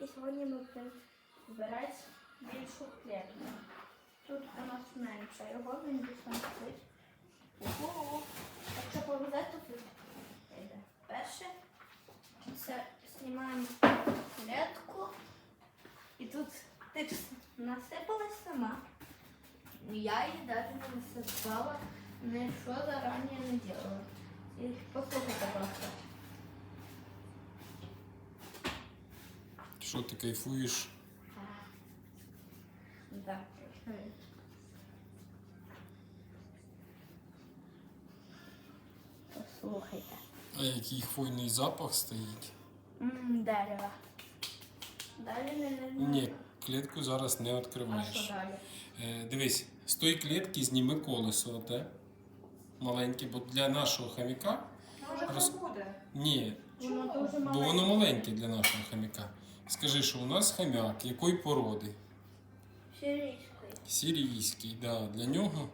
і сьогодні ми будемо збирати більшу клетку. Тут у нас менше його, він там стоїть. Якщо повезе, то тут йде. Перше, це знімаємо клетку. І тут ти насипалась сама. Я її навіть не насипала, нічого зарані не делала. І послухайте просто. Що ти кайфуєш? Да. Послухайте. А який хвойний запах стоїть? Ммм, дерево. Далі не, не. Ні, клітку зараз не А відкриваєш. що далі? Е, дивись, з тої клітки зніми колесо, оте. Маленьке, бо для нашого хаміка. Може, Роз- хто буде? Ні, дуже бо маленьке. воно маленьке для нашого хаміка. Скажи, що у нас хам'як, якої породи? Сирійський. Сірійський, да. Для нього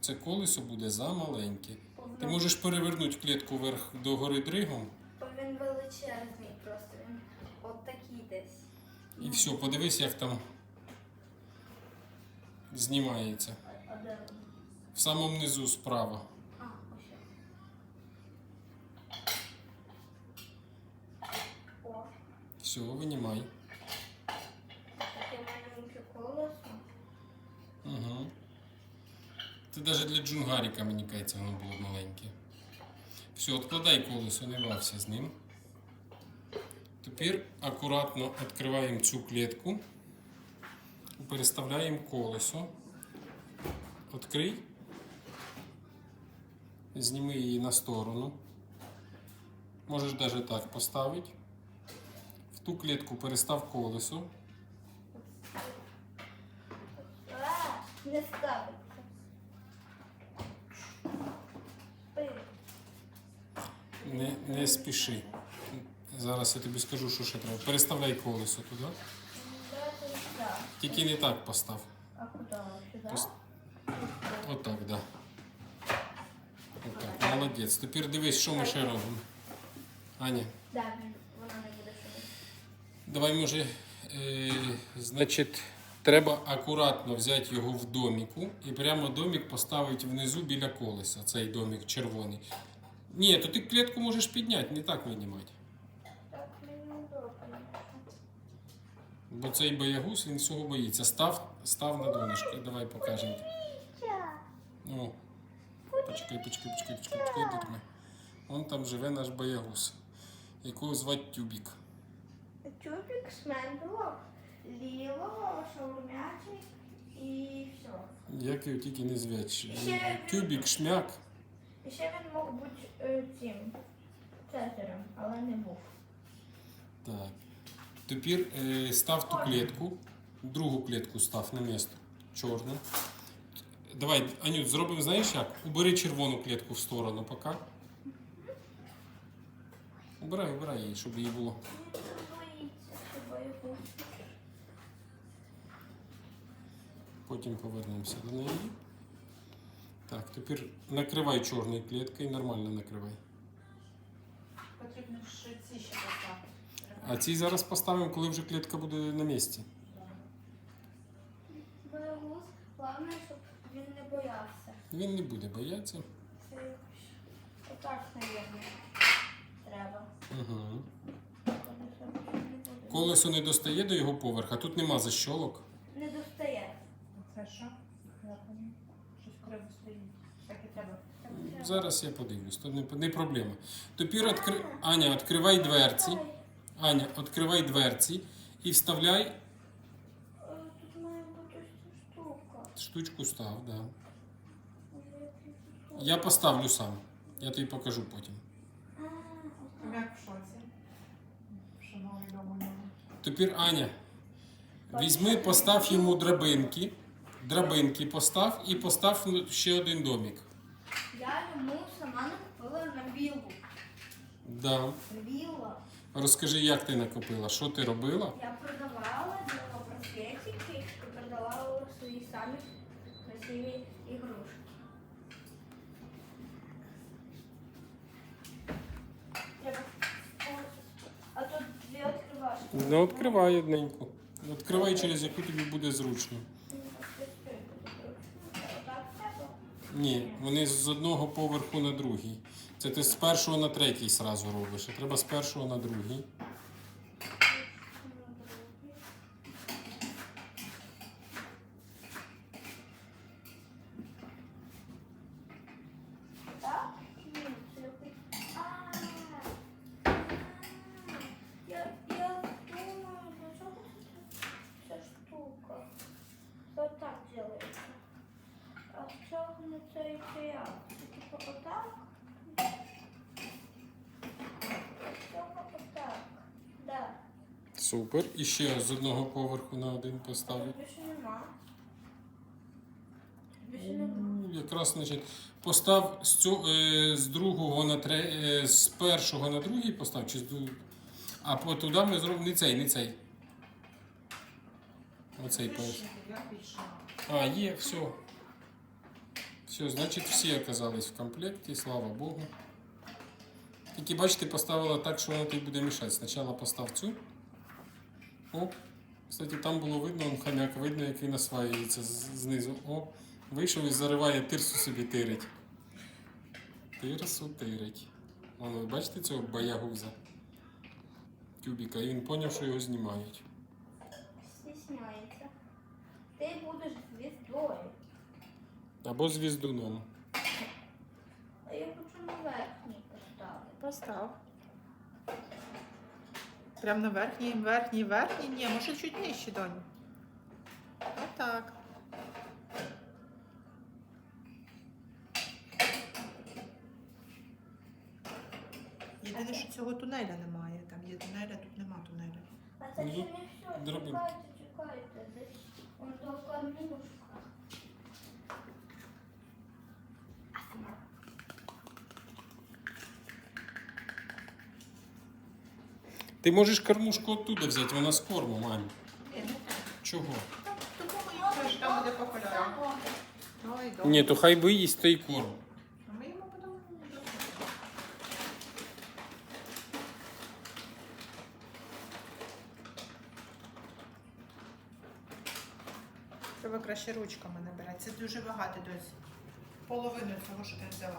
це колесо буде замаленьке. Ти можеш перевернути клітку вверх до гори дригом Бо він величезний просто. Він от такий десь. і все, подивись, як там знімається. В самому низу справа. А, ось. О, Все, винімай. таке маленьке колесо. Угу. Це навіть для джунгаріка, мені кажеться, воно було маленьке. Все, відкладай колесо, не бався з ним. Тепер акуратно відкриваємо цю клітку. Переставляємо колесо. Відкрий. Зніми її на сторону. Можеш навіть так поставити. В ту клітку перестав колесо. А, не ставиться. Пи. Не, не спіши. Зараз я тобі скажу, що ще треба. Переставляй колесо туди. Давайте так. Тільки не так постав. А куди? Сюди? Пос- Отак, да. Отак. Молодець. Тепер дивись, що ми ще робимо. Аня, Давай може. Е, значить, треба акуратно взяти його в доміку і прямо домік поставити внизу біля колеса, цей домік червоний. Ні, то ти клітку можеш підняти, не так винімати. Так, мені удобно. Бо цей боягуз він всього боїться. Став, став на донышко. Давай покажемо. Ну, почекай, почекай, почекай, почекай, почекай, дитина. Вон там живе наш боягуз, якого звати Тюбік. Тюбик, шмендлок, ліло, шаурмячий і все. Як його тільки не. Ще- Тюбік, шмяк. І ще він мог бути е, цим цезарем, але не був. Так. Тепер е, став ту клітку, другу клітку став на місто. Чорну. Давай, Анют, зробимо, знаєш як? Убери червону клітку в сторону поки. Убирай, убирай її, щоб її було. Він не боїться, що боягуз. Потім повернемося до неї. Так, тепер накривай чорною кліткою, нормально накривай. Потрібно ще ці ще поставити. А ці зараз поставимо, коли вже клітка буде на місці. Головне, щоб він не боявся. Він не буде боятися. Це якось отак, мабуть, треба. Угу. Колесо не достає до його поверха, тут нема защолок. Щось криво стоїть. Так і треба. Зараз я подивлюсь, то не, не проблема. Тепер відкри... Аня, відкривай дверці. Аня, відкривай дверці і вставляй Е, Тут має бути ось ця штука. штучку став, да. Я поставлю сам. Я тобі покажу потім. А, отак. Як в шоці? Що новий дома мама. Тепер Аня, візьми, постав йому драбинки. Драбинки постав і постав ще один домик. Я йому сама накупила на білу. Да. Біла. Розкажи, як ти накопила, що ти робила? Я продавала, делала браслетики і продавала свої самі красиві ігрушки. А тут дві відкривашки. Ну, відкривай одненьку. Відкривай, через яку тобі буде зручно. Так треба. Ні, вони з одного поверху на другий. Це ти з першого на третій сразу робиш. А треба з першого на другий. Так? Ні, це якось- А, Я, я думаю, для чого це ця штука? Це так делається. А стягнути це це як? Це типу отак? Цього отак. Да. Супер. І ще з одного поверху на один поставив. Більше нема. Більше нема. Ну, Якраз значить, постав з, цього, е, з другого на тре, е, з першого на другий постав, чи з друг- А по туди ми зробимо не цей, не цей. Оцей. Я пішла. А, є, все. Все, значить, всі оказались в комплекті, слава Богу. Тільки бачите, поставила так, що воно тобі буде мішати. Спочатку постав цю. О. Кстати, там було видно, он хам'як видно, як він осваюється з- знизу. О, вийшов і зариває тирсу собі тирить. Тирсу тирить. Воно, ви бачите цього боягуза? Тюбіка, і він зрозумів, що його знімають. Стісняється. Ти будеш звіздою. Або звіздуном. А я хочу на верхній поставити. Постав. Прям на верхній, верхній, верхній. Ні, може чуть нижче, доню. Отак. Єдине, що цього тунеля немає. Там є тунеля, тут нема тунеля. А це Ну, ще не все. Чекайте, чекайте. Десь он до кормушка. Ти можеш кормушку оттуда взяти, вона з корму, мамі. Чого? Там буде по кольорам. Ні, то хай виїсть той корм. Ми йому дамо. Треба краще ручками набирати. Це дуже багато досі. Половину цього, що ти взяла.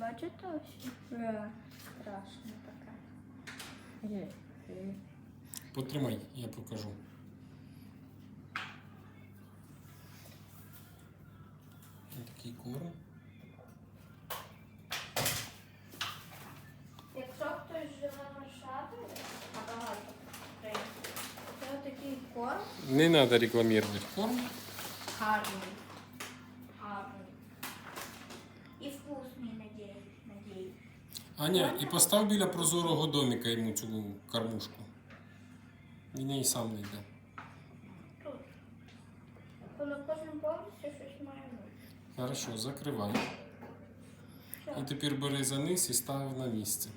Бачите ось? Е, Страшно така. Потримай, я покажу. Ось Такий корм. Якщо хтось живе в Варшаві, а багато це такий корм Не треба рекламувати корм. Гарний. Аня, і постав біля прозорого домика йому цю кормушку. Він і сам не йде. Тут. То на кожному поверсі щось має бути. Хорошо, закривай. І тепер бери за низ і став на місце.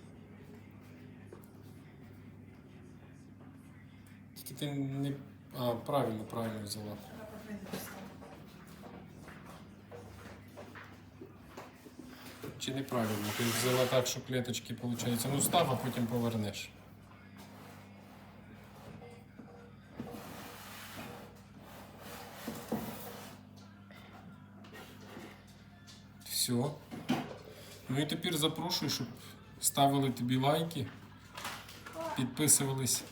Тільки ти не. А, правильно, правильно взяла. Треба подвинутися. Чи неправильно? Ти взяла так, що клеточки, виходить, ну став, а потім повернеш. Все. Ну і тепер запрошую, щоб ставили тобі лайки, підписувались.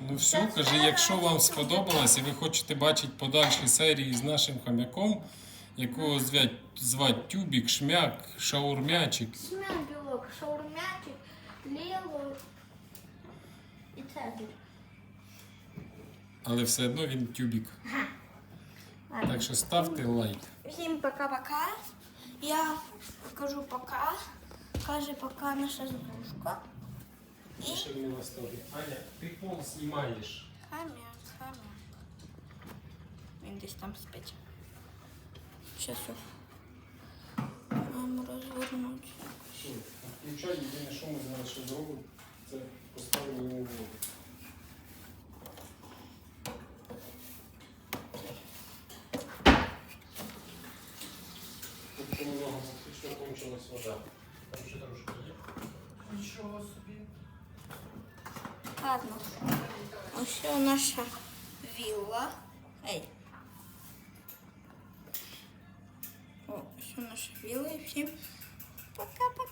Ну все, кажи, якщо вам сподобалось і ви хочете бачити подальші серії з нашим хомяком, якого звать, звать Тюбік, Шмяк, Шаурмячик. Смяк білок, шаурмячик, ліло і цезарь. Але все одно він тюбік. Так що ставте лайк. Всім пока-пока. Я кажу пока. Каже пока наша здружка. Ще не восторгі. Аня, ти пол знімаєш. Хам'як, хам'як. Він десь там спить. Сейчас все. Нам розвернуть. Включай єдине, що ми зараз ще зробимо, це поставили в воду. Тобто немного фактично кончилась вода. Там еще дорожка нет. Ничего себе. Ладно. Все наша вилла. Эй. О, ось Всем пока-пока.